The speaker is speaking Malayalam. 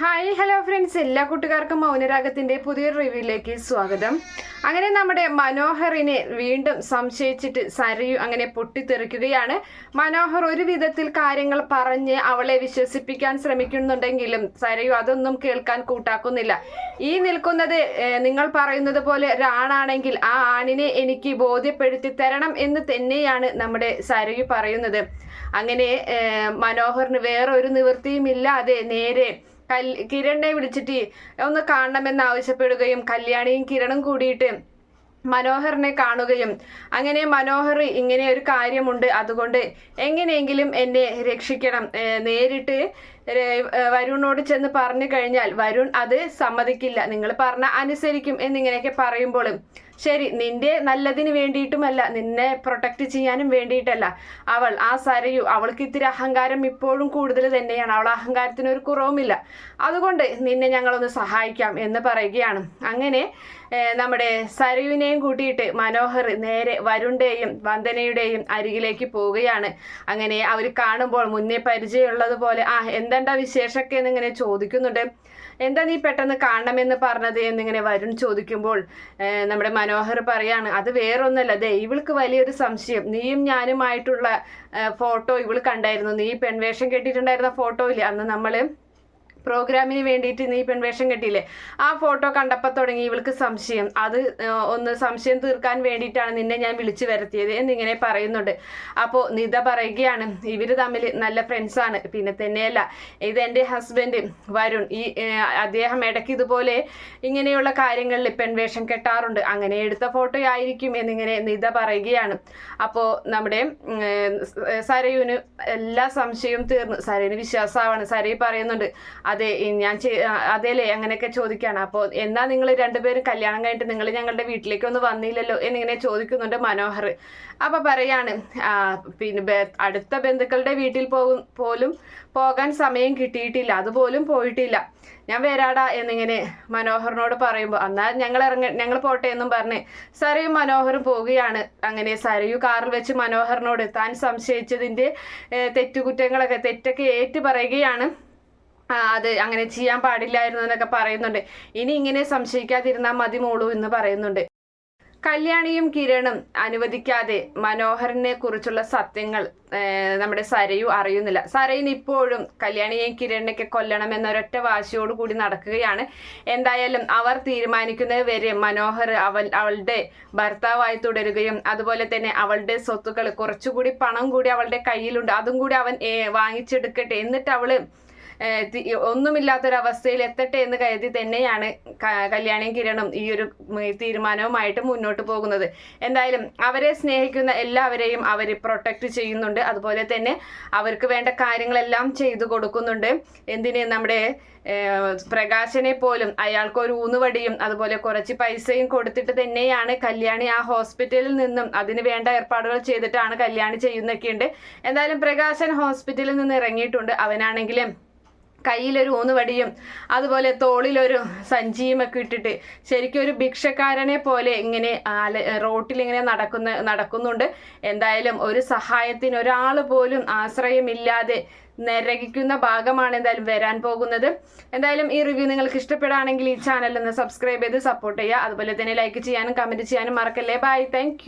Hi hello friends. എല്ലാ കൂട്ടുകാർക്കും മൗനരാഗത്തിന്റെ പുതിയൊരു റിവ്യൂയിലേക്ക് സ്വാഗതം. അങ്ങനെ നമ്മുടെ മനോഹറിനെ വീണ്ടും സംശയിച്ചിട്ട് സരയു അങ്ങനെ പൊട്ടിത്തെറിക്കുകയാണ്. മനോഹർ ഒരു വിധത്തിൽ കാര്യങ്ങൾ പറഞ്ഞ് അവളെ വിശ്വസിപ്പിക്കാൻ ശ്രമിക്കുന്നുണ്ടെങ്കിലും സരയു അതൊന്നും കേൾക്കാൻ കൂട്ടാക്കുന്നില്ല. ഈ നിൽക്കുന്നത് നിങ്ങൾ പറയുന്നത് പോലെ ഒരാണാണെങ്കിൽ ആ ആണിനെ എനിക്ക് ബോധ്യപ്പെടുത്തി തരണം എന്ന് തന്നെയാണ് നമ്മുടെ സരയു പറയുന്നത്. അങ്ങനെ മനോഹറിന് വേറൊരു ഒരു നിവൃത്തിയും ഇല്ലാതെ നേരെ കിരണിനെ വിളിച്ചിട്ട് ഒന്ന് കാണണമെന്ന് ആവശ്യപ്പെടുകയും കല്യാണിയും കിരണും കൂടിയിട്ട് മനോഹറിനെ കാണുകയും. അങ്ങനെ മനോഹർ ഇങ്ങനെ ഒരു കാര്യമുണ്ട്. അതുകൊണ്ട് എങ്ങനെയെങ്കിലും എന്നെ രക്ഷിക്കണം. നേരിട്ട് വരുണിനോട് ചെന്ന് പറഞ്ഞു കഴിഞ്ഞാൽ വരുൺ അത് സമ്മതിക്കില്ല. നിങ്ങൾ പറഞ്ഞ അനുസരിക്കും എന്നിങ്ങനെയൊക്കെ പറയുമ്പോൾ ശരി നിന്റെ നല്ലതിന് വേണ്ടിയിട്ടുമല്ല നിന്നെ പ്രൊട്ടക്റ്റ് ചെയ്യാനും വേണ്ടിയിട്ടല്ല. അവൾ ആ സരയു അവൾക്ക് ഇത്തിരി അഹങ്കാരം ഇപ്പോഴും കൂടുതൽ തന്നെയാണ്. അവൾ അഹങ്കാരത്തിന് ഒരു കുറവുമില്ല. അതുകൊണ്ട് നിന്നെ ഞങ്ങളൊന്ന് സഹായിക്കാം എന്ന് പറയുകയാണ്. അങ്ങനെ നമ്മുടെ സരയുവിനെയും കൂട്ടിയിട്ട് മനോഹർ നേരെ വരുണിന്റെയും വന്ദനയുടെയും അരികിലേക്ക് പോവുകയാണ്. അങ്ങനെ അവർ കാണുമ്പോൾ മുന്നേ പരിചയമുള്ളതുപോലെ ആ എന്താണ്ടാ വിശേഷമൊക്കെ എന്നിങ്ങനെ ചോദിക്കുന്നുണ്ട്. എന്താ നീ പെട്ടെന്ന് കാണണമെന്ന് പറഞ്ഞത് എന്നിങ്ങനെ വരുൺ ചോദിക്കുമ്പോൾ നമ്മുടെ മനോഹർ പറയാണ് അത് വേറൊന്നല്ല അതെ ഇവൾക്ക് വലിയൊരു സംശയം. നീയും ഞാനുമായിട്ടുള്ള ഫോട്ടോ ഇവൾ കണ്ടായിരുന്നു. നീ പെൺവേഷം കെട്ടിയിട്ടുണ്ടായിരുന്ന ഫോട്ടോ ഇല്ലേ അന്ന് നമ്മൾ? പ്രോഗ്രാമിന് വേണ്ടിയിട്ട് നീ പെൺവേഷം കെട്ടിയില്ലേ? ആ ഫോട്ടോ കണ്ടപ്പോൾ തുടങ്ങി ഇവൾക്ക് സംശയം. അത് ഒന്ന് സംശയം തീർക്കാൻ വേണ്ടിയിട്ടാണ് നിന്നെ ഞാൻ വിളിച്ചു വരുത്തിയത് എന്നിങ്ങനെ പറയുന്നുണ്ട്. അപ്പോൾ നിത പറയുകയാണ് ഇവർ തമ്മിൽ നല്ല ഫ്രണ്ട്സാണ് പിന്നെ തന്നെയല്ല ഇത് എന്റെ ഹസ്ബൻഡ് വരുൺ. ഈ അദ്ദേഹം ഇടയ്ക്ക് ഇതുപോലെ ഇങ്ങനെയുള്ള കാര്യങ്ങളിൽ പെൺവേഷം കെട്ടാറുണ്ട്. അങ്ങനെ എടുത്ത ഫോട്ടോ ആയിരിക്കും എന്നിങ്ങനെ നിത പറയുകയാണ്. അപ്പോൾ നമ്മുടെ സരയുന് എല്ലാ സംശയവും തീർന്നു. സരയുന് വിശ്വാസമാണ്. സരയു പറയുന്നുണ്ട് അതെ ഞാൻ അതേലേ അങ്ങനെയൊക്കെ ചോദിക്കാണ്. അപ്പോൾ എന്നാ നിങ്ങൾ രണ്ടുപേരും കല്യാണം കഴിഞ്ഞിട്ട് നിങ്ങൾ ഞങ്ങളുടെ വീട്ടിലേക്ക് ഒന്ന് വന്നില്ലല്ലോ എന്നിങ്ങനെ ചോദിക്കുന്നുണ്ട് മനോഹർ. അപ്പൊ പറയാണ് പിന്നെ അടുത്ത ബന്ധുക്കളുടെ വീട്ടിൽ പോകും പോലും പോകാൻ സമയം കിട്ടിയിട്ടില്ല അതുപോലും പോയിട്ടില്ല. ഞാൻ വരാടാ എന്നിങ്ങനെ മനോഹറിനോട് പറയുമ്പോൾ എന്നാൽ ഞങ്ങൾ ഇറങ്ങ ഞങ്ങൾ പോട്ടെ എന്നും പറഞ്ഞ് സരയും മനോഹറും പോവുകയാണ്. അങ്ങനെ സരയു കാറിൽ വെച്ച് മനോഹറിനോട് താൻ സംശയിച്ചതിന്റെ തെറ്റുകുറ്റങ്ങളൊക്കെ തെറ്റൊക്കെ ഏറ്റു പറയുകയാണ് അത് അങ്ങനെ ചെയ്യാൻ പാടില്ലായിരുന്നു എന്നൊക്കെ പറയുന്നുണ്ട്. ഇനി ഇങ്ങനെ സംശയിക്കാതിരുന്നാൽ മതി മോളൂ എന്ന് പറയുന്നുണ്ട്. കല്യാണിയും കിരണും അനുവദിക്കാതെ മനോഹരനെ കുറിച്ചുള്ള സത്യങ്ങൾ നമ്മുടെ സരയു അറിയുന്നില്ല. സരയിന് ഇപ്പോഴും കല്യാണിയെയും കിരണിനെയൊക്കെ കൊല്ലണം എന്നൊരൊറ്റ വാശിയോട് കൂടി നടക്കുകയാണ്. എന്തായാലും അവർ തീരുമാനിക്കുന്നത് വരെ മനോഹർ അവൻ അവളുടെ ഭർത്താവായി തുടരുകയും അതുപോലെ തന്നെ അവളുടെ സ്വത്തുക്കൾ കുറച്ചുകൂടി പണം കൂടി അവളുടെ കയ്യിലുണ്ട്. അതും കൂടി അവൻ വാങ്ങിച്ചെടുക്കട്ടെ. എന്നിട്ട് അവൾ ഒന്നുമില്ലാത്തൊരവസ്ഥയിൽ എത്തട്ടെ എന്ന് കരുതി തന്നെയാണ് കല്യാണിയും കിരണും ഈ ഒരു തീരുമാനവുമായിട്ട് മുന്നോട്ട് പോകുന്നത്. എന്തായാലും അവരെ സ്നേഹിക്കുന്ന എല്ലാവരെയും അവർ പ്രൊട്ടക്റ്റ് ചെയ്യുന്നുണ്ട്. അതുപോലെ തന്നെ അവർക്ക് വേണ്ട കാര്യങ്ങളെല്ലാം ചെയ്തു കൊടുക്കുന്നുണ്ട്. എന്തിന് നമ്മുടെ പ്രകാശനെ പോലും അയാൾക്ക് ഒരു ഊന്നുവടിയും അതുപോലെ കുറച്ച് പൈസയും കൊടുത്തിട്ട് തന്നെയാണ് കല്യാണി ആ ഹോസ്പിറ്റലിൽ നിന്നും അതിന് വേണ്ട ഏർപ്പാടുകൾ ചെയ്തിട്ടാണ് കല്യാണി ചെയ്യുന്നൊക്കെയുണ്ട്. എന്തായാലും പ്രകാശൻ ഹോസ്പിറ്റലിൽ നിന്ന് ഇറങ്ങിയിട്ടുണ്ട്. അവനാണെങ്കിലും കയ്യിലൊരു ഊന്നുവടിയും അതുപോലെ തോളിലൊരു സഞ്ചിയും ഒക്കെ ഇട്ടിട്ട് ശരിക്കും ഒരു ഭിക്ഷക്കാരനെ പോലെ ഇങ്ങനെ റോട്ടിൽ ഇങ്ങനെ നടക്കുന്ന നടക്കുന്നുണ്ട്. എന്തായാലും ഒരു സഹായത്തിന് ഒരാൾ പോലും ആശ്രയമില്ലാതെ നിരകിക്കുന്ന ഭാഗമാണ് എന്തായാലും വരാൻ പോകുന്നത്. എന്തായാലും ഈ റിവ്യൂ നിങ്ങൾക്ക് ഇഷ്ടപ്പെടുകയാണെങ്കിൽ ഈ ചാനൽ ഒന്ന് സബ്സ്ക്രൈബ് ചെയ്ത് സപ്പോർട്ട് ചെയ്യുക. അതുപോലെ തന്നെ ലൈക്ക് ചെയ്യാനും കമന്റ് ചെയ്യാനും മറക്കല്ലേ. ബൈ. താങ്ക്